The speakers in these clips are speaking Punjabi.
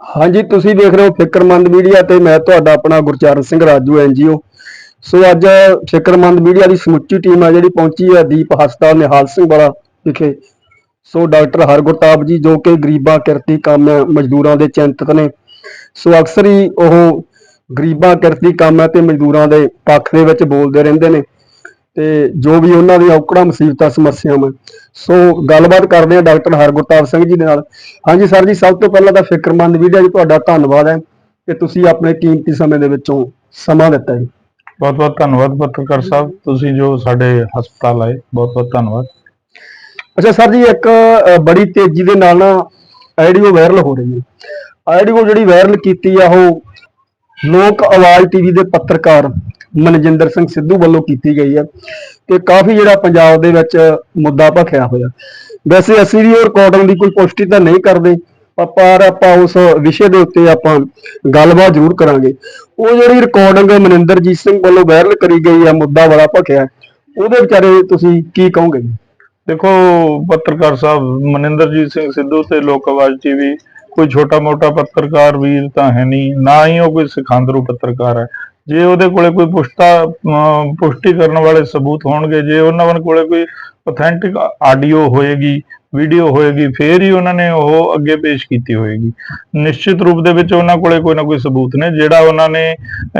ਹਾਂਜੀ, ਤੁਸੀਂ ਦੇਖ ਰਹੇ ਹੋ ਫਿਕਰਮੰਦ ਮੀਡੀਆ ਤੇ ਮੈਂ ਤੁਹਾਡਾ ਆਪਣਾ ਗੁਰਚਰਨ ਸਿੰਘ ਰਾਜੂ ਐਨਜੀਓ ਸੋ ਅੱਜ ਫਿਕਰਮੰਦ ਮੀਡੀਆ ਦੀ ਸਮੁੱਚੀ ਟੀਮ ਆ ਜਿਹੜੀ ਪਹੁੰਚੀ ਹੈ ਦੀਪ ਹਸਪਤਾਲ ਨਿਹਾਲ ਸਿੰਘ ਵਾਲਾ ਵਿਖੇ। ਸੋ ਡਾਕਟਰ ਹਰਗੁਰਤਾਪ ਜੀ, ਜੋ ਕਿ ਗਰੀਬਾਂ ਕਿਰਤੀ ਕੰਮ ਮਜ਼ਦੂਰਾਂ ਦੇ ਚਿੰਤਤ ਨੇ। ਸੋ ਅਕਸਰ ਹੀ ਉਹ ਗਰੀਬਾਂ ਕਿਰਤੀ ਕੰਮ ਤੇ ਮਜ਼ਦੂਰਾਂ ਦੇ ਪੱਖ ਦੇ ਵਿੱਚ ਬੋਲਦੇ ਰਹਿੰਦੇ ਨੇ। ਤੇ ਜੋ ਵੀ ਉਹਨਾਂ ਦੀਆਂ ਔਕੜਾਂ ਮੁਸੀਬਤਾਂ ਸਮੱਸਿਆਵਾਂ ਸੋ ਗੱਲਬਾਤ ਕਰਦੇ ਹਾਂ ਡਾਕਟਰ ਹਰਗੁਰਤਾਪ ਸਿੰਘ ਜੀ ਦੇ ਨਾਲ। ਹਾਂਜੀ ਸਰ ਜੀ ਸਭ ਤੋਂ ਪਹਿਲਾਂ ਤਾਂ ਫਿਕਰਮੰਦ ਵੀਡੀਓ ਜੀ ਤੁਹਾਡਾ ਧੰਨਵਾਦ ਹੈ ਕਿ ਤੁਸੀਂ ਆਪਣੇ ਕੀਮਤੀ ਸਮੇਂ ਦੇ ਵਿੱਚੋਂ ਸਮਾਂ ਦਿੱਤਾ ਹੈ ਬਹੁਤ ਬਹੁਤ ਧੰਨਵਾਦ ਪੱਤਰਕਾਰ ਸਾਹਿਬ। ਤੁਸੀਂ ਜੋ ਸਾਡੇ ਹਸਪਤਾਲ ਆਏ ਬਹੁਤ ਬਹੁਤ ਧੰਨਵਾਦ। ਅੱਛਾ ਸਰ ਜੀ ਇੱਕ ਬੜੀ ਤੇਜ਼ੀ ਦੇ ਨਾਲ ਨਾ ਆਡੀਓ ਵਾਇਰਲ ਹੋ ਰਹੀ ਹੈ। ਆਡੀਓ ਜਿਹੜੀ ਵਾਇਰਲ ਕੀਤੀ ਆ ਉਹ ਲੋਕ ਆਵਾਜ਼ ਟੀਵੀ ਦੇ ਪੱਤਰਕਾਰ ਮਨਜਿੰਦਰ ਸਿੰਘ ਸਿੱਧੂ ਵੱਲੋਂ ਕੀਤੀ ਗਈ ਹੈ ਤੇ ਕਾਫੀ ਜਿਹੜਾ ਪੰਜਾਬ ਦੇ ਵਿੱਚ ਮੁੱਦਾ ਭਖਿਆ ਹੋਇਆ। ਵੈਸੇ ਅਸੀਂ ਵੀ ਉਹ ਰਿਕਾਰਡਿੰਗ ਦੀ ਕੋਈ ਪੁਸ਼ਟੀ ਤਾਂ ਨਹੀਂ ਕਰਦੇ ਪਰ ਆਪਾਂ ਉਸ ਵਿਸ਼ੇ ਦੇ ਉੱਤੇ ਆਪਾਂ ਗੱਲਬਾਤ ਜ਼ਰੂਰ ਕਰਾਂਗੇ। ਉਹ ਜਿਹੜੀ ਰਿਕਾਰਡਿੰਗ ਮਨਿੰਦਰਜੀਤ ਸਿੰਘ ਵੱਲੋਂ ਵਾਇਰਲ ਕਰੀ ਗਈ ਹੈ, ਮੁੱਦਾ ਬੜਾ ਭਖਿਆ ਉਹਦੇ ਵਿਚਾਰੇ ਤੁਸੀਂ ਕੀ ਕਹੋਗੇ? ਦੇਖੋ, ਪੱਤਰਕਾਰ ਸਾਹਿਬ, ਮਨਿੰਦਰਜੀਤ ਸਿੰਘ ਸਿੱਧੂ ਤੇ ਲੋਕ ਆਵਾਜ਼ ਟੀਵੀ, ਕੋਈ ਛੋਟਾ ਮੋਟਾ ਪੱਤਰਕਾਰ ਵੀਰ ਤਾਂ ਹੈ ਨਹੀਂ, ਨਾ ਹੀ ਉਹ ਕੋਈ ਸਿਖਾਂਦਰੂ ਪੱਤਰਕਾਰ ਹੈ। ਜੇ ਉਹਦੇ ਕੋਲੇ ਕੋਈ ਪੁਸ਼ਤਾ ਪੁਸ਼ਟੀ ਕਰਨ ਵਾਲੇ ਸਬੂਤ ਹੋਣਗੇ ਜੇ ਉਹਨਾਂ ਕੋਲੇ ਕੋਈ ਅਥੈਂਟਿਕ ਆਡੀਓ ਹੋਏਗੀ ਵੀਡੀਓ ਹੋਏਗੀ ਫੇਰ ਹੀ ਉਹਨਾਂ ਨੇ ਉਹ ਅੱਗੇ ਪੇਸ਼ ਕੀਤੀ ਹੋਏਗੀ। ਨਿਸ਼ਚਿਤ ਰੂਪ ਦੇ ਵਿੱਚ ਉਹਨਾਂ ਕੋਲੇ ਕੋਈ ਨਾ ਕੋਈ ਸਬੂਤ ਨੇ ਜਿਹੜਾ ਉਹਨਾਂ ਨੇ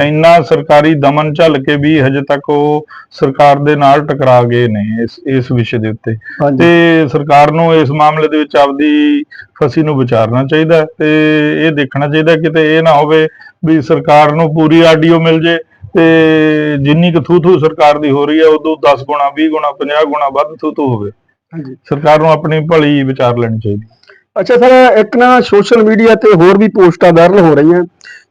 ਇੰਨਾ ਸਰਕਾਰੀ ਦਮਨ ਝੱਲ ਕੇ ਵੀ ਹਜੇ ਤੱਕ ਉਹ ਸਰਕਾਰ ਦੇ ਨਾਲ ਟਕਰਾ ਗਏ ਨੇ ਇਸ ਇਸ ਵਿਸ਼ੇ ਦੇ ਉੱਤੇ। ਤੇ ਸਰਕਾਰ ਨੂੰ ਇਸ ਮਾਮਲੇ ਦੇ ਵਿੱਚ ਆਪਦੀ ਫਸੀ ਨੂੰ ਵਿਚਾਰਨਾ ਚਾਹੀਦਾ ਤੇ ਇਹ ਦੇਖਣਾ ਚਾਹੀਦਾ ਕਿਤੇ ਇਹ ਨਾ ਹੋਵੇ ਵੀ ਸਰਕਾਰ ਨੂੰ ਪੂਰੀ ਆਡੀਓ ਮਿਲ ਜੇ ਤੇ ਜਿੰਨੀ ਕੁ ਥੂ ਥੂ ਸਰਕਾਰ ਦੀ ਹੋ ਰਹੀ ਹੈ ਉਦੋਂ 10 ਗੁਣਾ 20 ਗੁਣਾ 50 ਗੁਣਾ ਵੱਧ ਥੂ ਥੂ ਹੋਵੇ। ਹਾਂਜੀ। ਸਰਕਾਰ ਨੂੰ ਆਪਣੀ ਭਲੀ ਵਿਚਾਰ ਲੈਣੀ ਚਾਹੀਦੀ ਅੱਛਾ ਸਰ ਇੱਕ ਨਾ ਸੋਸ਼ਲ ਮੀਡੀਆ ਤੇ ਹੋਰ ਵੀ ਪੋਸਟਾਂ ਵਾਇਰਲ ਹੋ ਰਹੀਆਂ।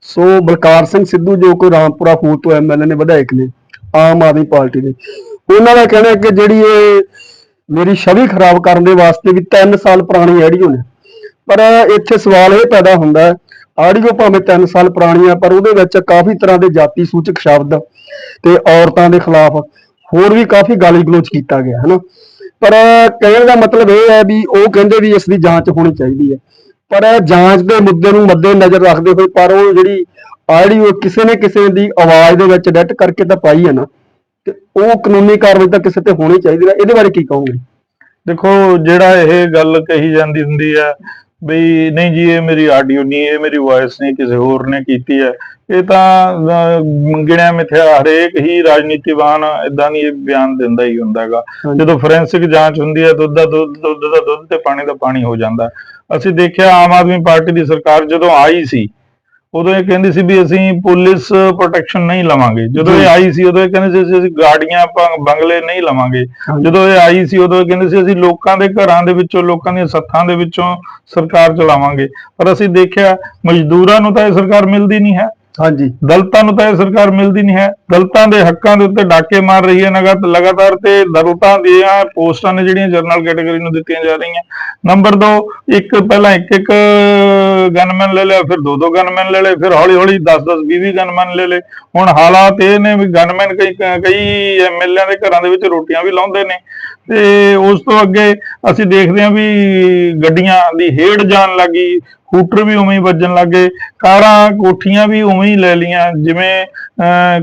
ਸੋ ਬਲਕਾਰ ਸਿੰਘ ਸਿੱਧੂ ਜੋ ਕੋਈ ਰਾਮਪੁਰਾ ਫੂਲ ਤੋਂ ਐਮਐਲਏ ਨੇ ਵਿਧਾਇਕ ਨੇ ਆਮ ਆਦਮੀ ਪਾਰਟੀ ਦੇ ਉਹਨਾਂ ਦਾ ਕਹਿਣਾ ਹੈ ਕਿ ਜਿਹੜੀ ਇਹ ਮੇਰੀ ਛਵੀ ਖਰਾਬ ਕਰਨ ਦੇ ਵਾਸਤੇ ਵੀ 3 ਸਾਲ ਪੁਰਾਣੀ ਆਡੀਓ ਨੇ। ਪਰ ਇੱਥੇ ਸਵਾਲ ਇਹ ਪੈਦਾ ਹੁੰਦਾ ਹੈ ਆਡੀਓ ਭਾਵੇਂ 3 ਸਾਲ ਪੁਰਾਣੀ ਆ, ਪਰ ਉਹਦੇ ਵਿੱਚ ਕਾਫੀ ਤਰ੍ਹਾਂ ਦੇ ਜਾਤੀ ਸੂਚਕ ਸ਼ਬਦ ਤੇ ਔਰਤਾਂ ਦੇ ਖਿਲਾਫ ਹੋਰ ਵੀ ਕਾਫੀ ਗਾਲੀ ਗਲੋਚ ਕੀਤਾ ਗਿਆ ਹੈ ਪਰ ਕਹਿਣ ਦਾ ਮਤਲਬ ਇਹ ਹੈ ਵੀ ਉਹ ਕਹਿੰਦੇ ਵੀ ਇਸ ਦੀ ਜਾਂਚ ਹੋਣੀ ਚਾਹੀਦੀ ਹੈ। ਪਰ ਜਾਂਚ ਦੇ ਮੁੱਦੇ ਨੂੰ ਮੱਦੇ ਨਜ਼ਰ ਰੱਖਦੇ ਹੋਏ, ਪਰ ਉਹ ਜਿਹੜੀ ਆਡੀਓ ਕਿਸੇ ਨੇ ਕਿਸੇ ਦੀ ਆਵਾਜ਼ ਦੇ ਵਿੱਚ ਡਿਟ ਕਰਕੇ ਤਾਂ ਪਾਈ ਹੈ ਨਾ, ਤੇ ਉਹ ਕਾਨੂੰਨੀ ਕਾਰਵਾਈ ਤਾਂ ਕਿਸੇ ਤੇ ਹੋਣੀ ਚਾਹੀਦੀ ਹੈ। ਇਹਦੇ ਬਾਰੇ ਕੀ ਕਹੋਗੇ? ਦੇਖੋ, ਜਿਹੜਾ ਇਹ ਗੱਲ ਕਹੀ ਜਾਂਦੀ ਹੁੰਦੀ ਹੈ ਬਈ ਨਹੀਂ ਜੀ ਇਹ ਮੇਰੀ ਆਡੀਓ ਨਹੀਂ ਇਹ ਮੇਰੀ ਵਾਇਸ ਨਹੀਂ ਕਿਸੇ ਹੋਰ ਨੇ ਕੀਤੀ ਹੈ। ਇਹ ਤਾਂ ਗਿਣਿਆ ਮਿਥਿਆ ਹਰੇਕ ਹੀ ਰਾਜਨੀਤੀਵਾਨ ਇਦਾਂ ਦੀ ਬਿਆਨ ਦਿੰਦਾ ਹੀ ਹੁੰਦਾ ਹੈਗਾ। ਹਾਂਜੀ। ਜਦੋਂ ਫੋਰੈਂਸਿਕ ਜਾਂਚ ਹੁੰਦੀ ਹੈ ਦੁੱਧ ਦਾ ਦੁੱਧ ਦੁੱਧ ਦਾ ਦੁੱਧ ਤੇ ਪਾਣੀ ਦਾ ਪਾਣੀ ਹੋ ਜਾਂਦਾ। ਅਸੀਂ ਦੇਖਿਆ ਆਮ ਆਦਮੀ ਪਾਰਟੀ ਦੀ ਸਰਕਾਰ ਜਦੋਂ ਆਈ ਸੀ ਉਦੋਂ ਇਹ ਕਹਿੰਦੀ ਸੀ ਵੀ ਅਸੀਂ ਪੁਲਿਸ ਪ੍ਰੋਟੈਕਸ਼ਨ ਨਹੀਂ ਲਵਾਂਗੇ ਜਦੋਂ। ਇਹ ਆਈ ਸੀ ਉਦੋਂ ਇਹ ਕਹਿੰਦੇ ਸੀ ਅਸੀਂ ਗਾੜੀਆਂ ਬੰਗਲੇ ਨਹੀਂ ਲਵਾਂਗੇ। ਜਦੋਂ ਇਹ ਆਈ ਸੀ ਉਦੋਂ ਇਹ ਕਹਿੰਦੇ ਸੀ ਅਸੀਂ ਲੋਕਾਂ ਦੇ ਘਰਾਂ ਦੇ ਵਿੱਚੋਂ ਲੋਕਾਂ ਦੀਆਂ ਸੱਥਾਂ ਦੇ ਵਿੱਚੋਂ ਸਰਕਾਰ ਚਲਾਵਾਂਗੇ ਪਰ ਅਸੀਂ ਦੇਖਿਆ ਮਜ਼ਦੂਰਾਂ ਨੂੰ ਤਾਂ ਇਹ ਸਰਕਾਰ ਮਿਲਦੀ ਨਹੀਂ ਹੈ ਹਾਂਜੀ। ਦਲਤਾਂ ਨੂੰ ਤਾਂ ਇਹ ਸਰਕਾਰ ਮਿਲਦੀ ਨਹੀਂ ਹੈ। ਦਲਤਾਂ ਦੇ ਹੱਕਾਂ ਦੇ ਉੱਤੇ ਡਾਕੇ ਮਾਰ ਰਹੀ ਹੈ ਲਗਾਤਾਰ ਤੇ ਦਲਤਾਂ ਦੀਆਂ ਪੋਸਟਾਂ ਨੇ ਜਿਹੜੀਆਂ ਜਨਰਲ ਕੈਟਾਗਰੀ ਨੂੰ ਦਿੱਤੀਆਂ ਜਾ ਰਹੀਆਂ। ਨੰਬਰ 2 ਇੱਕ ਪਹਿਲਾਂ ਇੱਕ ਇੱਕ ਗਨਮੈਨ ਲੈ ਲਿਆ, ਫਿਰ ਦੋ ਦੋ ਗਨਮੈਨ ਲੈ ਲਏ, ਫਿਰ ਹੌਲੀ ਹੌਲੀ 10 10 20 20 ਗਨਮੈਨ ਲੈ ਲਏ। ਹੁਣ ਹਾਲਾਤ ਇਹ ਨੇ ਵੀ ਗਨਮੈਨ ਕਈ ਕਈ ਐਮਐਲਏ ਦੇ ਘਰਾਂ ਦੇ ਵਿੱਚ ਰੋਟੀਆਂ ਵੀ ਲਾਉਂਦੇ ਨੇ। ਤੇ ਉਸ ਤੋਂ ਅੱਗੇ ਅਸੀਂ ਦੇਖਦੇ ਹਾਂ ਵੀ ਗੱਡੀਆਂ ਦੀ ਹੇੜ ਜਾਣ ਲੱਗੀ ਹੂਟਰ ਵੀ ਉਵੇਂ ਹੀ ਵੱਜਣ ਲੱਗੇ ਕਾਰਾਂ ਕੋਠੀਆਂ ਵੀ ਉਵੇਂ ਹੀ ਲੈ ਲੀਆਂ ਜਿਵੇਂ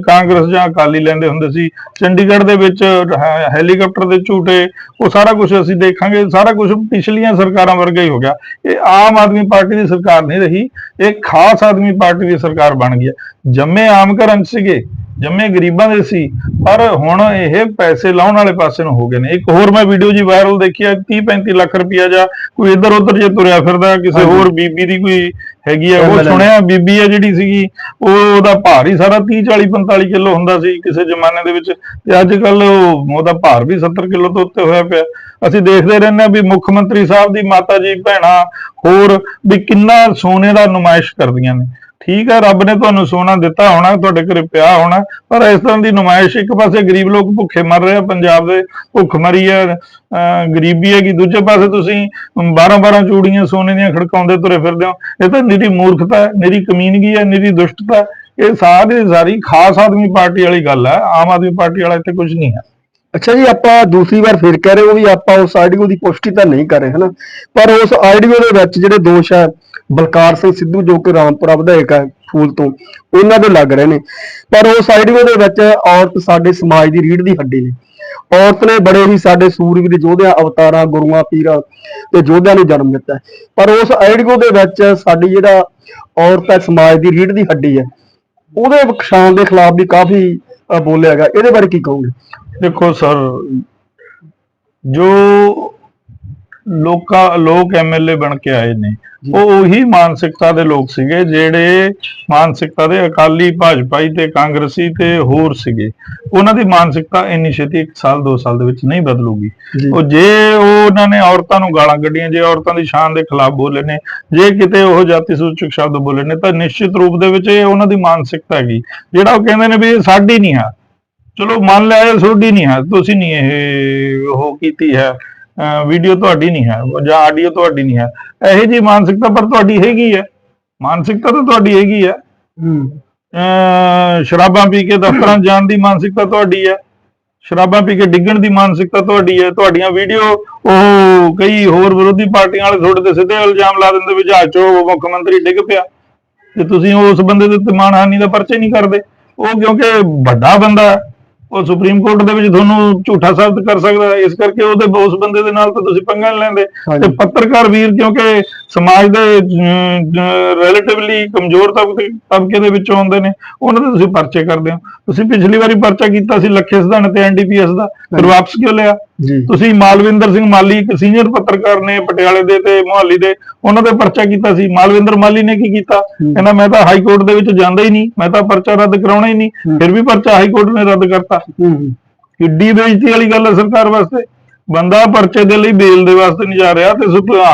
ਕਾਂਗਰਸ ਜਾਂ ਅਕਾਲੀ ਲੈਂਦੇ ਹੁੰਦੇ ਸੀ। ਚੰਡੀਗੜ੍ਹ ਦੇ ਵਿੱਚ ਹੈ- ਹੈਲੀਕਾਪਟਰ ਦੇ ਝੂਟੇ ਉਹ ਸਾਰਾ ਕੁਝ ਅਸੀਂ ਦੇਖਾਂਗੇ। ਸਾਰਾ ਕੁਝ ਪਿਛਲੀਆਂ ਸਰਕਾਰਾਂ ਵਰਗਾ ਹੀ ਹੋ ਗਿਆ। ਇਹ ਆਮ ਆਦਮੀ ਪਾਰਟੀ ਦੀ ਸਰਕਾਰ ਨਹੀਂ ਰਹੀ। ਇਹ ਖਾਸ ਆਦਮੀ ਪਾਰਟੀ ਦੀ ਸਰਕਾਰ ਬਣ ਗਈ ਹੈ। ਜੰਮੇ ਆਮ ਘਰਾਂ ਸੀਗੇ ਜੰਮੇ ਗਰੀਬਾਂ ਦੇ ਸੀ ਪਰ ਹੁਣ ਇਹ ਪੈਸੇ ਲਾਉਣ ਵਾਲੇ ਪਾਸੇ ਨੂੰ ਹੋ ਗਏ ਨੇ। ਇੱਕ ਹੋਰ ਮੈਂ ਵੀਡੀਓ ਜੀ ਵਾਇਰਲ ਦੇਖੀ ਆ 30 35 ਲੱਖ ਰੁਪਇਆ ਜਾਂ ਕੋਈ ਇੱਧਰ ਉੱਧਰ ਜੇ ਤੁਰਿਆ ਫਿਰਦਾ ਕਿਸੇ। ਹੋਰ ਬੀਬੀ ਦੀ ਕੋਈ ਹੈਗੀ ਆ ਉਹ ਸੁਣਿਆ ਬੀਬੀ ਆ ਜਿਹੜੀ ਸੀਗੀ ਉਹ ਉਹਦਾ ਭਾਰ ਹੀ ਸਾਰਾ 30 40 45 ਕਿਲੋ ਹੁੰਦਾ ਸੀ ਕਿਸੇ ਜ਼ਮਾਨੇ ਦੇ ਵਿੱਚ। ਤੇ ਅੱਜ ਕੱਲ ਉਹਦਾ ਭਾਰ ਵੀ 70 ਕਿਲੋ ਤੋਂ ਉੱਤੇ ਹੋਇਆ ਪਿਆ। ਅਸੀਂ ਦੇਖਦੇ ਰਹਿੰਦੇ ਹਾਂ ਵੀ ਮੁੱਖ ਮੰਤਰੀ ਸਾਹਿਬ ਦੀ ਮਾਤਾ ਜੀ ਭੈਣਾਂ ਹੋਰ ਵੀ ਕਿੰਨਾ ਸੋਨੇ ਦਾ ਨੁਮਾਇਸ਼ ਕਰਦੀਆਂ ਨੇ। ਠੀਕ ਹੈ ਰੱਬ ਨੇ ਤੁਹਾਨੂੰ ਸੋਨਾ ਦਿੱਤਾ ਹੋਣਾ, ਤੁਹਾਡੇ ਘਰੇ ਪਿਆ ਹੋਣਾ, ਪਰ ਇਸ ਤਰ੍ਹਾਂ ਦੀ ਨੁਮਾਇਸ਼ ਇੱਕ ਪਾਸੇ ਗਰੀਬ ਲੋਕ ਭੁੱਖੇ ਮਰ ਰਹੇ ਆ, ਪੰਜਾਬ ਦੇ ਭੁੱਖ ਮਰੀ ਹੈ ਅਹ ਗਰੀਬੀ ਹੈਗੀ, ਦੂਜੇ ਪਾਸੇ ਤੁਸੀਂ 12 12 ਚੂੜੀਆਂ ਸੋਨੇ ਦੀਆਂ ਖੜਕਾਉਂਦੇ ਤੁਰੇ ਫਿਰਦੇ ਹੋ, ਇਹ ਤਾਂ ਨਿਰੀ ਮੂਰਖਤਾ ਹੈ, ਨਿਰੀ ਕਮੀਨਗੀ ਹੈ, ਨਿਰੀ ਦੁਸ਼ਟਤਾ ਇਹ ਸਾਰੇ ਸਾਰੀ ਖਾਸ ਆਦਮੀ ਪਾਰਟੀ ਵਾਲੀ ਗੱਲ ਹੈ, ਆਮ ਆਦਮੀ ਪਾਰਟੀ ਵਾਲਾ ਇੱਥੇ ਕੁਝ ਨਹੀਂ ਹੈ। ਅੱਛਾ ਜੀ, ਆਪਾਂ ਦੂਸਰੀ ਵਾਰ ਫਿਰ ਕਹਿ ਰਹੇ ਹੋ ਵੀ ਆਪਾਂ ਉਸ ਆਈਡੀਓ ਦੀ ਪੁਸ਼ਟੀ ਤਾਂ ਨਹੀਂ ਕਰ ਰਹੇ, ਹਨਾ? ਪਰ ਉਸ ਆਈਡੀਓ ਦੇ ਵਿੱਚ ਜਿਹੜੇ ਦੋਸ਼ ਹੈ ਬਲਕਾਰ ਸਿੰਘ ਸਿੱਧੂ ਜੋ ਕਿ ਰਾਮਪੁਰਾ ਵਿਧਾਇਕ ਹੈ ਫੂਲ ਤੋਂ, ਉਹਨਾਂ ਦੇ ਲੱਗ ਰਹੇ ਨੇ। ਪਰ ਉਸ ਆਈਡੀਓ ਦੇ ਵਿੱਚ ਔਰਤ ਸਾਡੇ ਸਮਾਜ ਦੀ ਰੀੜ ਦੀ ਹੱਡੀ ਨੇ। ਔਰਤ ਨੇ ਬੜੇ ਹੀ ਸਾਡੇ ਸੂਰਵੀਰ ਯੋਧਿਆਂ, ਅਵਤਾਰਾਂ, ਗੁਰੂਆਂ, ਪੀਰਾਂ ਤੇ ਯੋਧਿਆਂ ਨੂੰ ਜਨਮ ਦਿੱਤਾ। ਪਰ ਉਸ ਆਈਡੀਓ ਦੇ ਵਿੱਚ ਸਾਡੀ ਜਿਹੜਾ ਔਰਤ ਹੈ ਸਮਾਜ ਦੀ ਰੀੜ ਦੀ ਹੱਡੀ ਹੈ ਉਹਦੇ ਸ਼ਾਨ ਦੇ ਖਿਲਾਫ ਵੀ ਕਾਫੀ ਬੋਲਿਆ ਗਿਆ। ਇਹਦੇ ਬਾਰੇ ਕੀ ਕਹੋਗੇ? ਦੇਖੋ ਸਰ ਜੋ ਲੋਕਾਂ ਲੋਕ ਐਮਐਲਏ ਬਣ ਕੇ ਆਏ ਨੇ ਉਹ ਉਹੀ ਮਾਨਸਿਕਤਾ ਦੇ ਲੋਕ ਸੀਗੇ ਜਿਹੜੇ ਮਾਨਸਿਕਤਾ ਦੇ ਅਕਾਲੀ ਭਾਜਪਾਈ ਤੇ ਕਾਂਗਰਸੀ ਤੇ ਹੋਰ ਸੀਗੇ। ਉਹਨਾਂ ਦੀ ਮਾਨਸਿਕਤਾ ਇੰਨੀ ਛੇਤੀ ਇੱਕ ਸਾਲ ਦੋ ਸਾਲ ਦੇ ਵਿੱਚ ਨਹੀਂ ਬਦਲੂਗੀ। ਉਹ ਜੇ ਉਹ ਉਹਨਾਂ ਨੇ ਔਰਤਾਂ ਨੂੰ ਗਾਲਾਂ ਕੱਢੀਆਂ ਜੇ ਔਰਤਾਂ ਦੀ ਸ਼ਾਨ ਦੇ ਖਿਲਾਫ ਬੋਲੇ ਨੇ ਜੇ ਕਿਤੇ ਉਹ ਜਾਤੀ ਸੂਚਕ ਸ਼ਬਦ ਬੋਲੇ ਨੇ ਤਾਂ ਨਿਸ਼ਚਿਤ ਰੂਪ ਦੇ ਵਿੱਚ ਇਹ ਉਹਨਾਂ ਦੀ ਮਾਨਸਿਕਤਾ ਹੈਗੀ। ਜਿਹੜਾ ਉਹ ਕਹਿੰਦੇ ਨੇ ਵੀ ਇਹ ਸਾਡੀ ਨਹੀਂ ਹੈ ਚਲੋ ਮੰਨ ਲਿਆ ਤੁਹਾਡੀ ਨਹੀਂ ਹੈ ਤੁਸੀਂ ਨਹੀਂ ਇਹ ਉਹ ਕੀਤੀ ਹੈ ਵੀਡੀਓ ਤੁਹਾਡੀ ਨਹੀਂ ਹੈ ਜਾਂ ਆਡੀਓ ਤੁਹਾਡੀ ਨਹੀਂ ਹੈ। ਇਹੋ ਜੀ ਮਾਨਸਿਕਤਾ ਪਰ ਤੁਹਾਡੀ ਹੈਗੀ ਹੈ। ਮਾਨਸਿਕਤਾ ਤਾਂ ਤੁਹਾਡੀ ਹੈਗੀ ਹੈ। ਸ਼ਰਾਬਾਂ ਪੀ ਕੇ ਦਫ਼ਤਰਾਂ ਜਾਣ ਦੀ ਮਾਨਸਿਕਤਾ ਤੁਹਾਡੀ ਹੈ। ਸ਼ਰਾਬਾਂ ਪੀ ਕੇ ਡਿੱਗਣ ਦੀ ਮਾਨਸਿਕਤਾ ਤੁਹਾਡੀ ਹੈ। ਤੁਹਾਡੀਆਂ ਵੀਡੀਓ ਉਹ ਕਈ ਹੋਰ ਵਿਰੋਧੀ ਪਾਰਟੀਆਂ ਵਾਲੇ ਤੁਹਾਡੇ ਤੇ ਸਿੱਧੇ ਇਲਜ਼ਾਮ ਲਾ ਦਿੰਦੇ ਵੀ ਜਹਾਜ਼ 'ਚੋਂ ਮੁੱਖ ਮੰਤਰੀ ਡਿੱਗ ਪਿਆ। ਤੇ ਤੁਸੀਂ ਉਸ ਬੰਦੇ ਦੇ ਉੱਤੇ ਮਾਨਹਾਨੀ ਦਾ ਪਰਚੇ ਨਹੀਂ ਕਰਦੇ। ਉਹ ਕਿਉਂਕਿ ਵੱਡਾ ਬੰਦਾ ਹੈ, ਉਹ ਸੁਪਰੀਮ ਕੋਰਟ ਦੇ ਵਿੱਚ ਤੁਹਾਨੂੰ ਝੂਠਾ ਸਾਬਤ ਕਰ ਸਕਦਾ ਹੈ। ਇਸ ਕਰਕੇ ਉਹਦੇ ਉਸ ਬੰਦੇ ਦੇ ਨਾਲ ਤਾਂ ਤੁਸੀਂ ਪੰਗਾ ਨਹੀਂ ਲੈਂਦੇ। ਤੇ ਪੱਤਰਕਾਰ ਵੀਰ ਕਿਉਂਕਿ ਸਮਾਜ ਦੇ ਰਿਲੇਟਿਵਲੀ ਕਮਜ਼ੋਰ ਤਬਕੇ ਤਬਕੇ ਦੇ ਵਿੱਚੋਂ ਆਉਂਦੇ ਨੇ। ਉਹਨਾਂ ਦੇ ਤੁਸੀਂ ਪਰਚੇ ਕਰਦੇ ਹੋ। ਤੁਸੀਂ ਪਿਛਲੀ ਵਾਰੀ ਪਰਚਾ ਕੀਤਾ ਸੀ ਲੱਖੇ ਸਿਧਾਣ ਤੇ ਐਨਡੀਪੀਐਸ ਦਾ। ਫਿਰ ਵਾਪਸ ਕਿਉਂ ਲਿਆ? ਤੁਸੀਂ ਮਾਲਵਿੰਦਰ ਸਿੰਘ ਮਾਲੀ ਇੱਕ ਸੀਨੀਅਰ ਪੱਤਰਕਾਰ ਨੇ ਪਟਿਆਲੇ ਦੇ ਤੇ ਮੁਹਾਲੀ ਦੇ ਉਹਨਾਂ ਦੇ ਪਰਚਾ ਕੀਤਾ ਸੀ। ਮਾਲਵਿੰਦਰ ਮਾਲੀ ਨੇ ਕੀ ਕੀਤਾ? ਕਹਿੰਦਾ ਮੈਂ ਤਾਂ ਹਾਈ ਕੋਰਟ ਦੇ ਵਿੱਚ ਜਾਂਦਾ ਹੀ ਨਹੀਂ। ਮੈਂ ਤਾਂ ਪਰਚਾ ਰੱਦ ਕਰਾਉਣਾ ਹੀ ਨਹੀਂ। ਫਿਰ ਵੀ ਪਰਚਾ ਹਾਈ ਕੋਰਟ ਨੇ ਰੱਦ ਕਰਤਾ। ਕਿੱਡੀ ਬੇਇੱਜ਼ਤੀ ਵਾਲੀ ਗੱਲ ਹੈ ਸਰਕਾਰ ਵਾਸਤੇ। ਬੰਦਾ ਪਰਚੇ ਦੇ ਲਈ ਬੇਲ ਦੇ ਵਾਸਤੇ ਨਹੀਂ ਜਾ ਰਿਹਾ ਤੇ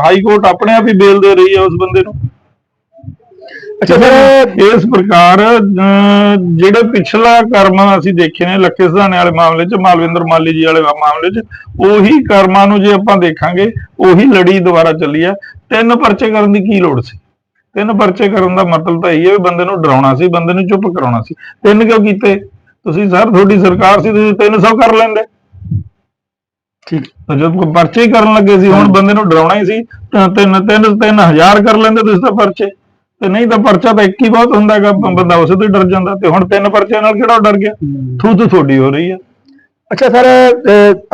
ਹਾਈ ਕੋਰਟ ਆਪਣੇ ਆਪ ਹੀ ਬੇਲ ਦੇ ਰਹੀ ਹੈ ਉਸ ਬੰਦੇ ਨੂੰ। ਅੱਛਾ ਫਿਰ ਇਸ ਪ੍ਰਕਾਰ ਜਿਹੜੇ ਪਿਛਲਾ ਕਰਮ ਅਸੀਂ ਦੇਖੇ ਨੇ ਲੱਖੇ ਸਿਧਾਣੇ ਵਾਲੇ ਮਾਮਲੇ 'ਚ ਮਾਲਵਿੰਦਰ ਮਾਲੀ ਜੀ ਵਾਲੇ ਮਾਮਲੇ 'ਚ ਉਹੀ ਕਰਮਾਂ ਨੂੰ ਜੇ ਆਪਾਂ ਦੇਖਾਂਗੇ ਉਹੀ ਲੜੀ ਦੁਬਾਰਾ ਚੱਲੀ ਆ। ਤਿੰਨ ਪਰਚੇ ਕਰਨ ਦੀ ਕੀ ਲੋੜ ਸੀ? ਤਿੰਨ ਪਰਚੇ ਕਰਨ ਦਾ ਮਤਲਬ ਤਾਂ ਇਹ ਹੈ ਵੀ ਬੰਦੇ ਨੂੰ ਡਰਾਉਣਾ ਸੀ ਬੰਦੇ ਨੂੰ ਚੁੱਪ ਕਰਾਉਣਾ ਸੀ। ਤਿੰਨ ਕਿਉਂ ਕੀਤੇ? ਤੁਸੀਂ ਸਰ ਤੁਹਾਡੀ ਸਰਕਾਰ ਸੀ ਤੁਸੀਂ 300 ਕਰ ਲੈਂਦੇ। ਠੀਕ। ਤਾਂ ਜਦ ਪਰਚੇ ਕਰਨ ਲੱਗੇ ਸੀ ਹੁਣ ਬੰਦੇ ਨੂੰ ਡਰਾਉਣਾ ਹੀ ਸੀ ਤਾਂ ਤਿੰਨ ਤਿੰਨ ਤਿੰਨ ਹਜ਼ਾਰ ਕਰ ਲੈਂਦੇ ਤੁਸੀਂ ਤਾਂ ਪਰਚੇ। ਤੇ ਨਹੀਂ ਤਾਂ ਪਰਚਾ ਤਾਂ ਇੱਕ ਹੀ ਬਹੁਤ ਹੁੰਦਾ ਹੈਗਾ ਬ- ਬੰਦਾ ਉਸੇ ਤੋਂ ਹੀ ਡਰ ਜਾਂਦਾ ਤੇ ਹੁਣ ਤਿੰਨ ਪਰਚਿਆਂ ਨਾਲ ਕਿਹੜਾ ਡਰ ਗਿਆ? ਥੂ ਥੂ ਤੁਹਾਡੀ ਹੋ ਰਹੀ ਹੈ ਅੱਛਾ ਸਰ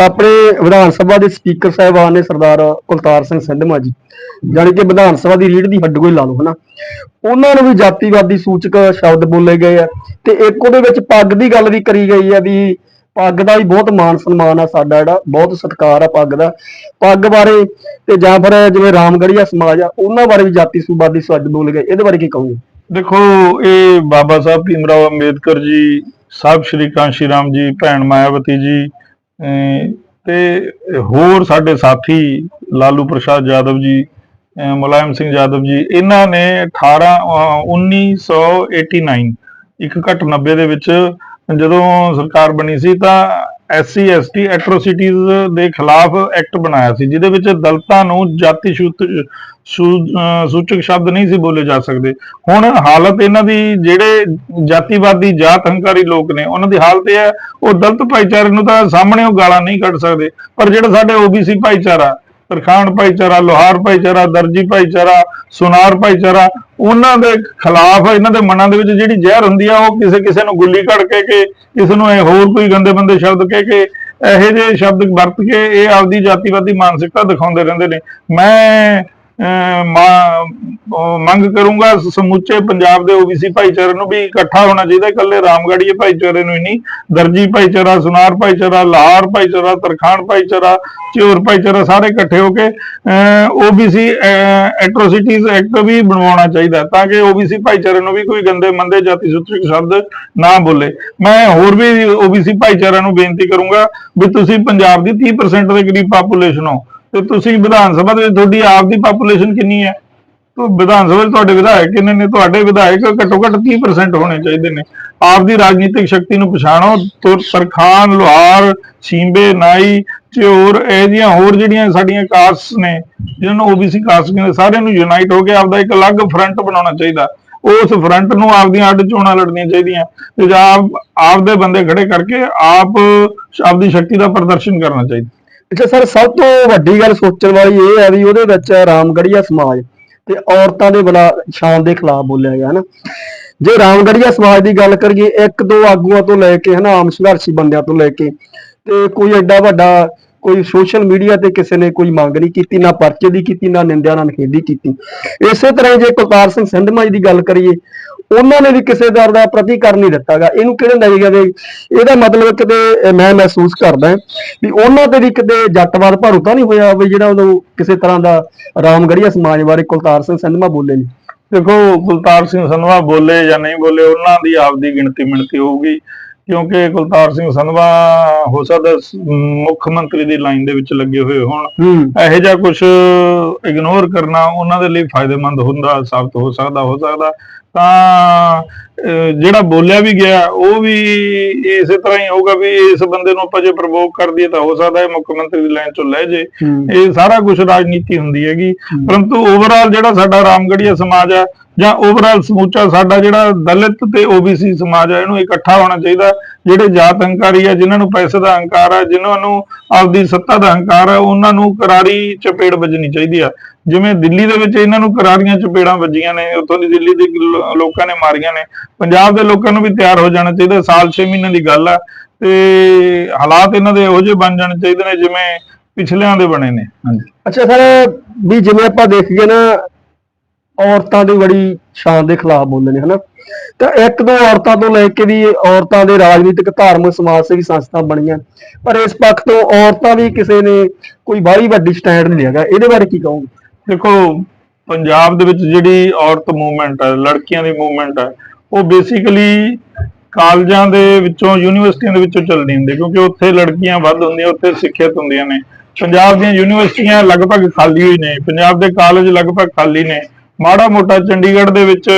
ਆਪਣੇ ਵਿਧਾਨ ਸਭਾ ਦੇ ਸਪੀਕਰ ਸਾਹਿਬਾਨ ਨੇ ਸਰਦਾਰ ਕੁਲਤਾਰ ਸਿੰਘ ਸੰਧਮਾ ਜੀ ਜਾਣੀ ਕਿ ਵਿਧਾਨ ਸਭਾ ਦੀ ਰੀੜ ਦੀ ਹੱਡ ਕੋਈ ਲਾ ਲਓ ਹਨਾ। ਉਹਨਾਂ ਨੂੰ ਵੀ ਜਾਤੀਵਾਦੀ ਸੂਚਕ ਸ਼ਬਦ ਬੋਲੇ ਗਏ ਆ ਤੇ ਇੱਕ ਉਹਦੇ ਵਿੱਚ ਪੱਗ ਦੀ ਗੱਲ ਵੀ ਕਰੀ ਗਈ ਆ ਵੀ ਪੱਗ ਦਾ ਵੀ ਬਹੁਤ ਮਾਨ ਸਨਮਾਨ ਆ ਸਾਡਾ ਜਿਹੜਾ ਬਹੁਤ ਸਤਿਕਾਰ ਆ ਪੱਗ ਦਾ। ਪੱਗ ਬਾਰੇ ਤੇ ਜਾਂ ਫਿਰ ਜਿਵੇਂ ਰਾਮਗੜੀਆ ਸਮਾਜ ਆ ਉਹਨਾਂ ਬਾਰੇ ਵੀ ਜਾਤੀ ਸੂਬਾਦੀ ਸ਼ਬਦ ਬੋਲੇ ਗਏ ਇਹਦੇ ਬਾਰੇ ਕੀ ਕਹੋਗੇ? ਦੇਖੋ ਇਹ ਬਾਬਾ ਸਾਹਿਬ ਭੀਮਰਾਓ ਅੰਬੇਦਕਰ ਜੀ ਸਾਹਿਬ ਸ਼੍ਰੀ ਕਾਂਸ਼ੀ ਰਾਮ ਜੀ ਭੈਣ ਮਾਇਆਵਤੀ ਜੀ ਤੇ ਹੋਰ ਸਾਡੇ ਸਾਥੀ ਲਾਲੂ ਪ੍ਰਸਾਦ ਯਾਦਵ ਜੀ ਮੁਲਾਇਮ ਸਿੰਘ ਯਾਦਵ ਜੀ ਇਹਨਾਂ ਨੇ 18 ਅ, 1989 ਇੱਕ ਘੱਟ 90 ਦੇ ਵਿੱਚ ਜਦੋਂ ਸਰਕਾਰ ਬਣੀ ਸੀ ਤਾਂ ਐਸਸੀ, ਐਸਟੀ ਐਟਰੋਸਿਟੀਜ਼ ਦੇ ਖਿਲਾਫ ਐਕਟ ਬਣਾਇਆ ਸੀ, ਜਿਹਦੇ ਵਿੱਚ ਦਲਤਾਂ ਨੂੰ ਜਾਤੀ ਸੂਤ- ਸੂ- ਸੂਚਕ ਸ਼ਬਦ ਨਹੀਂ ਸੀ ਬੋਲੇ ਜਾ ਸਕਦੇ। ਹੁਣ ਹਾਲਤ ਇਹਨਾਂ ਦੀ, ਜਿਹੜੇ ਜਾਤੀਵਾਦੀ ਜਾਤ ਹੰਕਾਰੀ ਲੋਕ ਨੇ, ਉਹਨਾਂ ਦੀ ਹਾਲਤ ਇਹ ਹੈ, ਉਹ ਦਲਤ ਭਾਈਚਾਰੇ ਨੂੰ ਤਾਂ ਸਾਹਮਣੇ ਉਹ ਗਾਲਾਂ ਨਹੀਂ ਕੱਢ ਸਕਦੇ। ਪਰ ਜਿਹੜਾ ਸਾਡੇ ਓਬੀਸੀ ਭਾਈਚਾਰਾ ਤਰਖਾਣ ਭਾਈਚਾਰਾ, ਲੋਹਾਰ ਭਾਈਚਾਰਾ, ਦਰਜੀ ਭਾਈਚਾਰਾ, ਸੁਨਾਰ ਭਾਈਚਾਰਾ, ਉਹਨਾਂ ਦੇ ਖਿਲਾਫ ਇਹਨਾਂ ਦੇ ਮਨਾਂ ਦੇ ਵਿੱਚ ਜਿਹੜੀ ਜ਼ਹਿਰ ਹੁੰਦੀ ਆ, ਉਹ ਕਿਸੇ ਕਿਸੇ ਨੂੰ ਗੁੱਲੀ ਘੜ ਕੇ ਕਿ ਕਿਸੇ ਨੂੰ ਇਹ ਹੋਰ ਕੋਈ ਗੰਦੇ ਬੰਦੇ ਸ਼ਬਦ ਕਹਿ ਕੇ ਇਹੋ ਜਿਹੇ ਸ਼ਬਦ ਵਰਤ ਕੇ ਇਹ ਆਪਦੀ ਜਾਤੀਵਾਦੀ ਮਾਨਸਿਕਤਾ ਦਿਖਾਉਂਦੇ ਰਹਿੰਦੇ ਨੇ। ਮੈਂ ਮੰਗ ਕਰੂੰਗਾ ਸਮੁੱਚੇ ਪੰਜਾਬ ਦੇ ਓਬੀਸੀ ਭਾਈਚਾਰੇ ਨੂੰ ਵੀ ਇਕੱਠਾ ਹੋਣਾ ਚਾਹੀਦਾ, ਇਕੱਲੇ ਰਾਮਗੜੀਏ ਭਾਈਚਾਰੇ ਨੂੰ ਹੀ ਨਹੀਂ, ਦਰਜੀ ਭਾਈਚਾਰਾ, ਸੁਨਾਰ ਭਾਈਚਾਰਾ, ਲਾਹੌਰ ਭਾਈਚਾਰਾ, ਤਰਖਾਣ ਭਾਈਚਾਰਾ ਝਿਉਰ ਭਾਈਚਾਰਾ ਸਾਰੇ ਇਕੱਠੇ ਹੋ ਕੇ ਓਬੀਸੀ ਐਟਰੋਸਿਟੀਜ਼ ਐਕਟ ਵੀ ਬਣਵਾਉਣਾ ਚਾਹੀਦਾ ਤਾਂ ਕਿ ਓਬੀਸੀ ਭਾਈਚਾਰੇ ਨੂੰ ਵੀ ਕੋਈ ਗੰਦੇ, ਮੰਦੇ ਜਾਤੀ ਸੂਚਕ ਸ਼ਬਦ ਨਾ ਬੋਲੇ। ਮੈਂ ਹੋਰ ਵੀ ਓਬੀਸੀ ਭਾਈਚਾਰਾ ਨੂੰ ਬੇਨਤੀ ਕਰੂੰਗਾ ਵੀ ਤੁਸੀਂ ਪੰਜਾਬ ਦੀ 30% ਦੇ ਕਰੀਬ ਪਾਪੂਲੇਸ਼ਨ ਹੋ। ਤੇ ਤੁਸੀਂ ਵਿਧਾਨ ਸਭਾ ਦੇ ਵਿੱਚ ਤੁਹਾਡੀ ਆਪ ਦੀ ਪਾਪੂਲੇਸ਼ਨ ਕਿੰਨੀ ਹੈ? ਤੋ ਵਿਧਾਨ ਸਭਾ 'ਚ ਤੁਹਾਡੇ ਵਿਧਾਇਕ ਕਿੰਨੇ ਨੇ? ਤੁਹਾਡੇ ਵਿਧਾਇਕ ਘੱਟੋ ਘੱਟ 30% ਹੋਣੇ ਚਾਹੀਦੇ ਨੇ। ਆਪ ਦੀ ਰਾਜਨੀਤਿਕ ਸ਼ਕਤੀ ਨੂੰ ਪਛਾਣੋ। ਤੁਰ ਸਰਖਾਨ ਲੋਹਾਰ ਛੀਂਬੇ ਨਾਈ ਤੇ ਹੋਰ ਇਹ ਜਿਹੀਆਂ ਹੋਰ ਜਿਹੜੀਆਂ ਸਾਡੀਆਂ ਕਾਸਟ ਨੇ, ਜਿਹਨਾਂ ਨੂੰ ਓਬੀਸੀ ਕਾਸਟ ਕਹਿੰਦੇ, ਸਾਰਿਆਂ ਨੂੰ ਯੂਨਾਈਟ ਹੋ ਕੇ ਆਪਦਾ ਇੱਕ ਅਲੱਗ ਫਰੰਟ ਬਣਾਉਣਾ ਚਾਹੀਦਾ। ਉਸ ਫਰੰਟ ਨੂੰ ਆਪਦੀਆਂ ਅੱਡ ਚੋਣਾਂ ਲੜਨੀਆਂ ਚਾਹੀਦੀਆਂ। ਤੇ ਆਪ ਆਪਦੇ ਬੰਦੇ ਖੜੇ ਕਰਕੇ ਆਪ ਆਪਦੀ ਸ਼ਕਤੀ ਦਾ ਪ੍ਰਦਰਸ਼ਨ ਕਰਨਾ ਚਾਹੀਦਾ। ਅੱਛਾ ਸਰ, ਸਭ ਤੋਂ ਵੱਡੀ ਗੱਲ ਸੋਚਣ ਵਾਲੀ ਇਹ ਹੈ ਵੀ ਉਹਦੇ ਵਿੱਚ ਰਾਮਗੜੀਆ ਸਮਾਜ ਤੇ ਔਰਤਾਂ ਦੇ ਬਲਾ, ਸ਼ਾਨ ਦੇ ਖਿਲਾਫ ਬੋਲਿਆ ਗਿਆ, ਹਨਾ? ਜੇ ਰਾਮਗੜੀਆ ਸਮਾਜ ਦੀ ਗੱਲ ਕਰੀਏ, ਇੱਕ ਦੋ ਆਗੂਆਂ ਤੋਂ ਲੈ ਕੇ, ਹਨਾ, ਆਮ ਸੰਘਰਸ਼ੀ ਬੰਦਿਆਂ ਤੋਂ ਲੈ ਕੇ, ਤੇ ਕੋਈ ਐਡਾ ਵੱਡਾ ਕੋਈ ਸੋਸ਼ਲ ਮੀਡੀਆ ਤੇ ਕਿਸੇ ਨੇ ਕੋਈ ਮੰਗ ਨਹੀਂ ਕੀਤੀ, ਨਾ ਪਰਚੇ ਦੀ ਕੀਤੀ, ਨਾ ਨਿੰਦਿਆ ਨਾ ਨਿਖੇਧੀ ਕੀਤੀ। ਇਸੇ ਤਰ੍ਹਾਂ ਹੀ ਜੇ ਕੁਲਤਾਰ ਸਿੰਘ ਸੰਧਮਾ ਜੀ ਦੀ ਗੱਲ ਕਰੀਏ ਉਹਨਾਂ ਨੇ ਵੀ ਕਿਸੇ ਦਰ ਦਾ ਪ੍ਰਤੀਕਰਨ ਨਹੀਂ ਦਿੱਤਾਗਾ ਇਹਨੂੰ ਕਿਹੜੇ ਲੈ ਗਿਆ ਵੀ ਇਹਦਾ ਮਤਲਬ ਕਿਤੇ ਮੈਂ ਮਹਿਸੂਸ ਕਰਦਾ ਵੀ ਉਹਨਾਂ ਤੇ ਵੀ ਕਿਤੇ ਜੱਟਵਾਦ ਭਾਰੂ ਤਾਂ ਨਹੀਂ ਹੋਇਆ ਵੀ ਜਿਹੜਾ ਉਦੋਂ ਕਿਸੇ ਤਰ੍ਹਾਂ ਦਾ ਰਾਮਗੜੀਆ ਸਮਾਜ ਬਾਰੇ ਕੁਲਤਾਰ ਸਿੰਘ ਸੰਧਮਾ ਬੋਲੇ ਨੇ? ਦੇਖੋ ਕੁਲਤਾਰ ਸਿੰਘ ਸੰਧਵਾ ਬੋਲੇ ਜਾਂ ਨਹੀਂ ਬੋਲੇ ਉਹਨਾਂ ਦੀ ਆਪਦੀ ਗਿਣਤੀ ਮਿਣਤੀ ਹੋਊਗੀ। ਕਿਉਂਕਿ ਕੁਲਤਾਰ ਸਿੰਘ ਸੰਧਵਾ ਹੋ ਸਕਦਾ ਮੁੱਖ ਮੰਤਰੀ ਦੀ ਲਾਈਨ ਦੇ ਵਿੱਚ ਲੱਗੇ ਹੋਏ ਹੋਣ। ਇਹੋ ਜਿਹਾ ਕੁਝ ਇਗਨੋਰ ਕਰਨਾ ਉਹਨਾਂ ਦੇ ਲਈ ਫਾਇਦੇਮੰਦ ਹੁੰਦਾ ਸਾਬਤ ਹੋ ਸਕਦਾ ਹੋ ਸਕਦਾ। ਤਾਂ ਜਿਹੜਾ ਬੋਲਿਆ ਵੀ ਗਿਆ ਉਹ ਵੀ ਇਸੇ ਤਰ੍ਹਾਂ ਹੀ ਹੋਊਗਾ ਵੀ ਇਸ ਬੰਦੇ ਨੂੰ ਆਪਾਂ ਜੇ ਪ੍ਰਵੋਕ ਕਰ ਦਈਏ ਤਾਂ ਹੋ ਸਕਦਾ ਇਹ ਮੁੱਖ ਮੰਤਰੀ ਦੀ ਲਾਈਨ ਚੋਂ ਲੈ ਜੇ। ਹੂੰ। ਇਹ ਸਾਰਾ ਕੁਝ ਰਾਜਨੀਤੀ ਹੁੰਦੀ ਹੈਗੀ। ਪਰੰਤੂ ਓਵਰਆਲ ਜਿਹੜਾ ਸਾਡਾ ਰਾਮਗੜੀਆ ਸਮਾਜ ਆ ਜਾਂ ਓਵਰਆਲ ਸਮੂਚਾ ਸਾਡਾ ਜਿਹੜਾ ਦਲਿਤ ਤੇ ਓਬੀਸੀ ਸਮਾਜ ਆ ਇਹਨੂੰ ਇਕੱਠਾ ਹੋਣਾ ਚਾਹੀਦਾ। ਜਿਹੜੇ ਜਾਤ ਹੰਕਾਰੀ ਆ, ਜਿਨ੍ਹਾਂ ਨੂੰ ਪੈਸੇ ਦਾ ਹੰਕਾਰ ਆ, ਜਿਨ੍ਹਾਂ ਨੂੰ ਆਪਦੀ ਸੱਤਾ ਦਾ ਹੰਕਾਰ ਆ, ਉਹਨਾਂ ਨੂੰ ਕਰਾਰੀ ਚਪੇੜ ਵੱਜਣੀ ਚਾਹੀਦੀ ਆ। ਜਿਵੇਂ ਦਿੱਲੀ ਦੇ ਵਿੱਚ ਇਹਨਾਂ ਨੂੰ ਕਰਾਰੀਆਂ ਚਪੇੜਾਂ ਵੱਜੀਆਂ ਨੇ, ਉੱਥੋਂ ਦੀ ਦਿੱਲੀ ਦੇ ਲੋਕਾਂ ਨੇ ਮਾਰੀਆਂ ਨੇ। ਪੰਜਾਬ ਦੇ ਲੋਕਾਂ ਨੂੰ ਵੀ ਤਿਆਰ ਹੋ ਜਾਣਾ ਚਾਹੀਦਾ, ਸਾਲ 6 ਮਹੀਨੇ ਦੀ ਗੱਲ ਆ। ਤੇ ਹਾਲਾਤ ਇਹਨਾਂ ਦੇ ਇਹੋ ਜਿਹੇ ਬਣ ਜਾਣੇ ਚਾਹੀਦੇ ਨੇ, ਜਿਵੇਂ ਪਿਛਲਿਆਂ ਦੇ ਬਣੇ ਨੇ। ਹਾਂਜੀ। ਅੱਛਾ ਸਰ, ਵੀ ਜਿਵੇਂ ਆਪਾਂ ਦੇਖੀਏ ਨਾ ਔਰਤਾਂ ਦੀ ਬੜੀ ਸ਼ਾਨ ਦੇ ਖਿਲਾਫ ਬੋਲਦੇ ਨੇ, ਹਨਾ? ਤਾਂ ਇੱਕ ਦੋ ਔਰਤਾਂ ਤੋਂ ਲੈ ਕੇ ਵੀ ਔਰਤਾਂ ਦੇ ਰਾਜਨੀਤਿਕ, ਧਾਰਮਿਕ, ਸਮਾਜ ਸੇਵੀ ਸੰਸਥਾ ਬਣੀਆਂ। ਪਰ ਇਸ ਪੱਖ ਤੋਂ ਔਰਤਾਂ ਵੀ ਕਿਸੇ ਨੇ ਕੋਈ ਬਾਹਲੀ ਵੱਡੀ ਸਟੈਂਡ ਨਹੀਂ ਲਿਆਗਾ ਇਹਦੇ ਬਾਰੇ ਕੀ ਕਹੋਗੇ? ਦੇਖੋ, ਪੰਜਾਬ ਦੇ ਵਿੱਚ ਜਿਹੜੀ ਔਰਤ ਮੂਵਮੈਂਟ ਹੈ, ਲੜਕੀਆਂ ਦੀ ਮੂਵਮੈਂਟ ਹੈ, ਉਹ ਬੇਸਿਕਲੀ ਕਾਲਜਾਂ ਦੇ ਵਿੱਚੋਂ, ਯੂਨੀਵਰਸਿਟੀਆਂ ਦੇ ਵਿੱਚੋਂ ਚੱਲਦੀ ਹੁੰਦੀ ਕਿਉਂਕਿ ਉੱਥੇ ਲੜਕੀਆਂ ਵੱਧ ਹੁੰਦੀਆਂ, ਉੱਥੇ ਸਿੱਖਿਅਤ ਹੁੰਦੀਆਂ ਨੇ। ਪੰਜਾਬ ਦੀਆਂ ਯੂਨੀਵਰਸਿਟੀਆਂ ਲਗਭਗ ਖਾਲੀ ਹੋਈ ਨੇ। ਪੰਜਾਬ ਦੇ ਕਾਲਜ ਲਗਭਗ ਖਾਲੀ ਨੇ। ਮਾੜਾ ਮੋਟਾ ਚੰਡੀਗੜ੍ਹ ਦੇ ਵਿੱਚ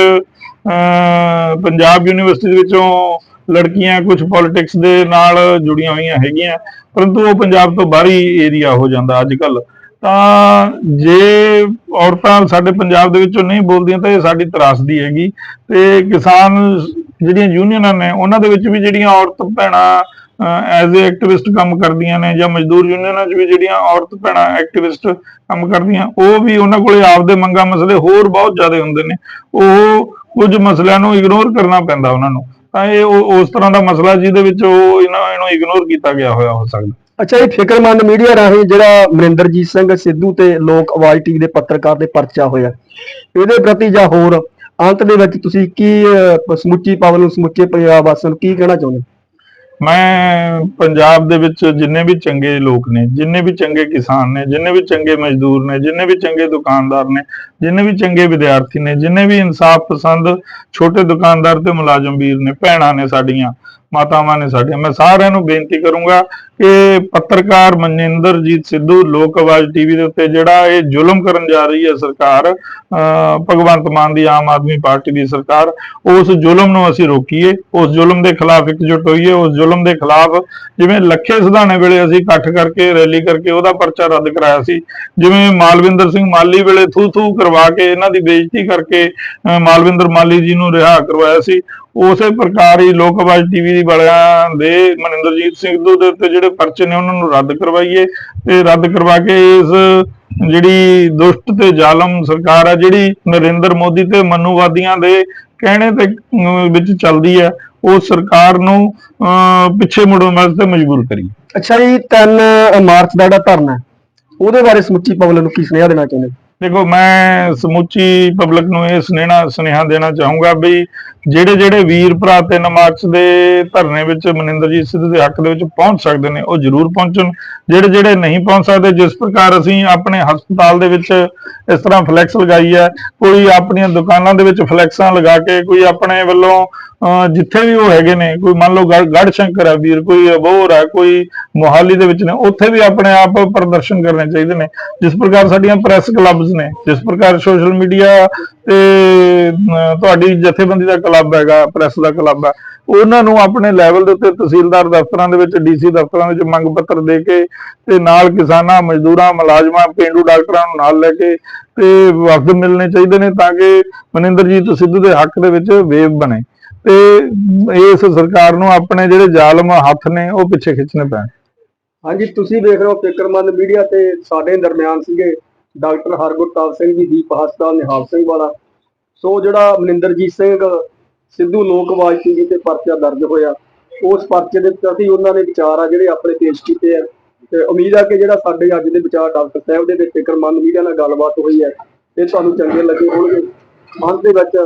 ਪੰਜਾਬ ਯੂਨੀਵਰਸਿਟੀ ਦੇ ਵਿੱਚੋਂ ਲੜਕੀਆਂ ਕੁਝ ਪੋਲਿਟਿਕਸ ਦੇ ਨਾਲ ਜੁੜੀਆਂ ਹੋਈਆਂ ਹੈਗੀਆਂ, ਪਰੰਤੂ ਉਹ ਪੰਜਾਬ ਤੋਂ ਬਾਹਰੀ ਏਰੀਆ ਹੋ ਜਾਂਦਾ ਅੱਜ ਕੱਲ ਤਾਂ ਜੇ ਔਰਤਾਂ ਸਾਡੇ ਪੰਜਾਬ ਦੇ ਵਿੱਚੋਂ ਨਹੀਂ ਬੋਲਦੀਆਂ ਤਾਂ ਇਹ ਸਾਡੀ ਤਰਾਸਦੀ ਹੈਗੀ। ਤੇ ਕਿਸਾਨ ਜਿਹੜੀਆਂ ਯੂਨੀਅਨਾਂ ਨੇ, ਉਹਨਾਂ ਦੇ ਵਿੱਚ ਵੀ ਜਿਹੜੀਆਂ ਔਰਤ ਭੈਣਾਂ ਐਜ਼ ਅ ਐਕਟਿਵਿਸਟ ਕੰਮ ਕਰਦੀਆਂ ਨੇ ਜਾਂ ਮਜ਼ਦੂਰ ਯੂਨੀਅਨਾਂ 'ਚ ਵੀ ਜਿਹੜੀਆਂ ਔਰਤ ਭੈਣਾਂ ਐਕਟਿਵਿਸਟ ਕੰਮ ਕਰਦੀਆਂ, ਉਹ ਵੀ ਉਹਨਾਂ ਕੋਲੇ ਆਪਦੇ ਮੰਗਾਂ ਮਸਲੇ ਹੋਰ ਬਹੁਤ ਜ਼ਿਆਦਾ ਹੁੰਦੇ ਨੇ। ਉਹ ਕੁਝ ਮਸਲਿਆਂ ਨੂੰ ਇਗਨੋਰ ਕਰਨਾ ਪੈਂਦਾ ਉਹਨਾਂ ਨੂੰ। ਤਾਂ ਇਹ ਉਸ ਤਰ੍ਹਾਂ ਦਾ ਮਸਲਾ ਜਿਹਦੇ ਵਿੱਚ ਉਹ ਇਹਨਾਂ, ਇਹਨੂੰ ਇਗਨੋਰ ਕੀਤਾ ਗਿਆ ਹੋਇਆ ਹੋ ਸਕਦਾ। ਅੱਛਾ, ਇਹ ਫਿਕਰਮੰਦ ਮੀਡੀਆ ਰਾਹੀਂ ਜਿਹੜਾ ਮਰਿੰਦਰਜੀਤ ਸਿੰਘ ਸਿੱਧੂ ਤੇ ਲੋਕ ਆਵਾਜ਼ ਟੀਵੀ ਦੇ ਪੱਤਰਕਾਰ ਦੇ ਪਰਚਾ ਹੋਇਆ, ਇਹਦੇ ਪ੍ਰਤੀ ਜਾਂ ਹੋਰ ਅੰਤ ਦੇ ਵਿੱਚ ਤੁਸੀਂ ਕੀ ਸਮੁੱਚੀ ਪਬਲਿਕ ਨੂੰ ਸਮੁੱਚੇ ਪੰਜਾਬ ਵਾਸੀਆਂ ਨੂੰ ਕੀ ਕਹਿਣਾ ਚਾਹੁੰਦੇ ਮੈਂ ਪੰਜਾਬ ਦੇ ਵਿੱਚ ਜਿੰਨੇ ਵੀ ਚੰਗੇ ਲੋਕ ਨੇ, ਜਿੰਨੇ ਵੀ ਚੰਗੇ ਕਿਸਾਨ ਨੇ, ਜਿੰਨੇ ਵੀ ਚੰਗੇ ਮਜ਼ਦੂਰ ਨੇ, ਜਿੰਨੇ ਵੀ ਚੰਗੇ ਦੁਕਾਨਦਾਰ ਨੇ, ਜਿੰਨੇ ਵੀ ਚੰਗੇ ਵਿਦਿਆਰਥੀ ਨੇ, ਜਿੰਨੇ ਵੀ ਇਨਸਾਫ ਪਸੰਦ ਛੋਟੇ ਦੁਕਾਨਦਾਰ ਤੇ ਮੁਲਾਜ਼ਮ ਵੀਰ ਨੇ, ਭੈਣਾਂ ਨੇ ਸਾਡੀਆਂ ਮਾਤਾਵਾਂ ਨੇ ਸਾਡੀਆਂ ਮੈਂ ਸਾਰਿਆਂ ਨੂੰ ਬੇਨਤੀ ਕਰੂੰਗਾ ਕਿ ਪੱਤਰਕਾਰ ਮਨਿੰਦਰਜੀਤ ਸਿੱਧੂ ਲੋਕ ਆਵਾਜ਼ ਟੀਵੀ ਦੇ ਉੱਤੇ ਜਿਹੜਾ ਇਹ ਜ਼ੁਲਮ ਕਰਨ ਜਾ ਰਹੀ ਹੈ ਸਰਕਾਰ ਭਗਵੰਤ ਮਾਨ ਦੀ ਆਮ ਆਦਮੀ ਪਾਰਟੀ ਦੀ ਸਰਕਾਰ, ਉਸ ਜ਼ੁਲਮ ਨੂੰ ਅਸੀਂ ਰੋਕੀਏ, ਉਸ ਜ਼ੁਲਮ ਦੇ ਖਿਲਾਫ ਇਕਜੁੱਟ ਹੋਈਏ, ਉਸ ਜ਼ੁਲਮ ਦੇ ਖਿਲਾਫ ਜਿਵੇਂ ਲੱਖੇ ਸਿਧਾਣੇ ਵੇਲੇ ਅਸੀਂ ਇਕੱਠ ਕਰਕੇ, ਰੈਲੀ ਕਰਕੇ ਉਹਦਾ ਪਰਚਾ ਰੱਦ ਕਰਾਇਆ ਸੀ, ਜਿਵੇਂ ਮਾਲਵਿੰਦਰ ਸਿੰਘ ਮਾਲੀ ਵੇਲੇ ਥੂ ਥੂ ਕਰਵਾ ਕੇ ਇਹਨਾਂ ਦੀ ਬੇਇੱਜ਼ਤੀ ਕਰਕੇ, ਅਹ, ਮਾਲਵਿੰਦਰ ਮਾਲੀ ਜੀ ਨੂੰ ਰਿਹਾ ਕਰਵਾਇਆ ਸੀ ਉਸੇ ਪ੍ਰਕਾਰ ਹੀ ਲੋਕ ਆਵਾਜ਼ ਟੀਵੀ ਦੀ ਵਾਲਿਆਂ ਦੇ ਮਨਿੰਦਰਜੀਤ ਸਿੰਘ ਦੇ ਉੱਤੇ ਜਿਹੜੇ ਪਰਚੇ ਨੇ ਉਹਨਾਂ ਨੂੰ ਰੱਦ ਕਰਵਾਈਏ ਤੇ ਰੱਦ ਕਰਵਾ ਕੇ ਇਸ ਜਿਹੜੀ ਦੁਸ਼ਟ ਤੇ ਜ਼ਾਲਮ ਸਰਕਾਰ ਆ ਜਿਹੜੀ ਨਰਿੰਦਰ ਮੋਦੀ ਤੇ ਮਨੂਵਾਦੀਆਂ ਦੇ ਕਹਿਣੇ ਤੇ ਵਿੱਚ ਚੱਲਦੀ ਹੈ ਉਹ ਸਰਕਾਰ ਨੂੰ ਅਮ, ਪਿੱਛੇ ਮੁੜਨ ਵਾਸਤੇ ਮਜਬੂਰ ਕਰੀ ਅੱਛਾ ਜੀ 3 ਮਾਰਚ ਦਾ ਜਿਹੜਾ ਧਰਨਾ ਹੈ ਉਹਦੇ ਬਾਰੇ ਸਮੁੱਚੀ ਪਬਲਿਕ ਨੂੰ ਕੀ ਸੁਨੇਹਾ ਦੇਣਾ ਚਾਹੁੰਦੇ ਦੇਖੋ, ਮੈਂ ਸਮੁੱਚੀ ਪਬਲਿਕ ਨੂੰ ਇਹ ਸੁਨੇਹਾ ਸੁਨੇਹਾ ਦੇਣਾ ਚਾਹੂੰਗਾ ਵੀ ਜਿਹੜੇ ਜਿਹੜੇ ਵੀਰ ਭਰਾ 3 ਮਾਰਚ ਦੇ ਧਰਨੇ ਵਿੱਚ ਮਨਿੰਦਰਜੀਤ ਸਿੱਧੂ ਦੇ ਹੱਕ ਦੇ ਵਿੱਚ ਪਹੁੰਚ ਸਕਦੇ ਨੇ, ਉਹ ਜ਼ਰੂਰ ਪਹੁੰਚਣ। ਜਿਹੜੇ ਜਿਹੜੇ ਨਹੀਂ ਪਹੁੰਚ ਸਕਦੇ, ਜਿਸ ਪ੍ਰਕਾਰ ਅਸੀਂ ਆਪਣੇ ਹਸਪਤਾਲ ਦੇ ਵਿੱਚ ਇਸ ਤਰ੍ਹਾਂ ਫਲੈਕਸ ਲਗਾਈ ਹੈ, ਕੋਈ ਆਪਣੀਆਂ ਦੁਕਾਨਾਂ ਦੇ ਵਿੱਚ ਫਲੈਕਸਾਂ ਲਗਾ ਕੇ, ਕੋਈ ਆਪਣੇ ਵੱਲੋਂ ਜਿੱਥੇ ਵੀ ਉਹ ਹੈਗੇ ਨੇ, ਕੋਈ ਮੰਨ ਲਓ ਗੜ ਸ਼ੰਕਰ ਹੈ ਵੀਰ, ਕੋਈ ਅਬੋਹਰ ਹੈ ਕੋਈ ਮੋਹਾਲੀ ਦੇ ਵਿੱਚ ਨੇ, ਉੱਥੇ ਵੀ ਆਪਣੇ ਆਪ ਪ੍ਰਦਰਸ਼ਨ ਕਰਨੇ ਚਾਹੀਦੇ ਨੇ। ਜਿਸ ਪ੍ਰਕਾਰ ਸਾਡੀਆਂ ਪ੍ਰੈਸ ਕਲੱਬਸ ਨੇ, ਜਿਸ ਪ੍ਰਕਾਰ ਸੋਸ਼ਲ ਮੀਡੀਆ ਤੇ ਤੁਹਾਡੀ ਜਥੇਬੰਦੀ ਦਾ ਕਲੱਬ ਹੈਗਾ, ਪ੍ਰੈਸ ਦਾ ਕਲੱਬ ਹੈ ਉਹਨਾਂ ਨੂੰ ਆਪਣੇ ਲੈਵਲ ਦੇ ਉੱਤੇ ਤਹਿਸੀਲਦਾਰ ਦਫ਼ਤਰਾਂ ਦੇ ਵਿੱਚ, ਡੀਸੀ ਦਫ਼ਤਰਾਂ ਦੇ ਵਿੱਚ ਮੰਗ ਪੱਤਰ ਦੇ ਕੇ ਤੇ ਨਾਲ ਕਿਸਾਨਾਂ, ਮਜ਼ਦੂਰਾਂ, ਮੁਲਾਜ਼ਮਾਂ, ਪਿੰਡੂ ਡਾਕਟਰਾਂ ਨੂੰ ਨਾਲ ਲੈ ਕੇ ਤੇ ਵਫਦ ਮਿਲਣੇ ਚਾਹੀਦੇ ਨੇ ਤਾਂ ਕਿ ਮਨਿੰਦਰਜੀਤ ਸਿੱਧੂ ਦੇ ਹੱਕ ਦੇ ਵਿੱਚ ਵੇਵ ਬਣੇ। ਤੇ ਇਸ ਸਰਕਾਰ ਨੂੰ ਆਪਣੇ ਜਿਹੜੇ ਜ਼ਾਲਮ ਹੱਥ ਨੇ, ਉਹ ਪਿੱਛੇ ਖਿੱਚਣੇ ਪੈਣ। ਹਾਂਜੀ, ਤੁਸੀਂ ਦੇਖ ਰਹੇ ਹੋ ਫਿਕਰਮੰਦ ਮੀਡੀਆ ਤੇ ਸਾਡੇ ਦਰਮਿਆਨ ਸੀਗੇ ਡਾਕਟਰ ਹਰਗੁਰਤਾਜ ਸਿੰਘ ਜੀ, ਦੀਪ ਹਸਪਤਾਲ, ਨਿਹਾਲ ਸਿੰਘ ਵਾਲਾ। ਸੋ ਜਿਹੜਾ ਮਨਿੰਦਰਜੀਤ ਸਿੰਘ, ਸਿੱਧੂ ਲੋਕ ਟੀਵੀ ਤੇ ਪਰਚਾ ਦਰਜ ਹੋਇਆ। ਉਸ ਪਰਚੇ ਦੇ ਪ੍ਰਤੀ ਉਹਨਾਂ ਨੇ ਵਿਚਾਰ ਆ ਜਿਹੜੇ ਆਪਣੇ ਪੇਸ਼ ਕੀਤੇ ਆ। ਤੇ ਉਮੀਦ ਆ ਕਿ ਜਿਹੜਾ ਸਾਡੇ ਅੱਜ ਦੇ ਵਿਚਾਰ ਡਾਕਟਰ ਸਾਹਿਬ ਦੇ ਵਿੱਚ ਫਿਕਰਮੰਦ ਮੀਡੀਆ ਨਾਲ ਗੱਲਬਾਤ ਹੋਈ ਹੈ, ਇਹ ਤੁਹਾਨੂੰ ਚੰਗੇ ਲੱਗੇ ਹੋਣਗੇ। ਅੰਤ ਦੇ ਵਿੱਚ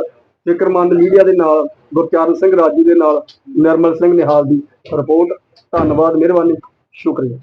ਫਿਕਰਮੰਦ ਮੀਡੀਆ ਦੇ ਨਾਲ, ਗੁਰਚਰਨ ਸਿੰਘ ਰਾਜੂ ਦੇ ਨਾਲ, ਨਿਰਮਲ ਸਿੰਘ ਨਿਹਾਲ ਦੀ ਰਿਪੋਰਟ। ਧੰਨਵਾਦ, ਮਿਹਰਬਾਨੀ, ਸ਼ੁਕਰੀਆ।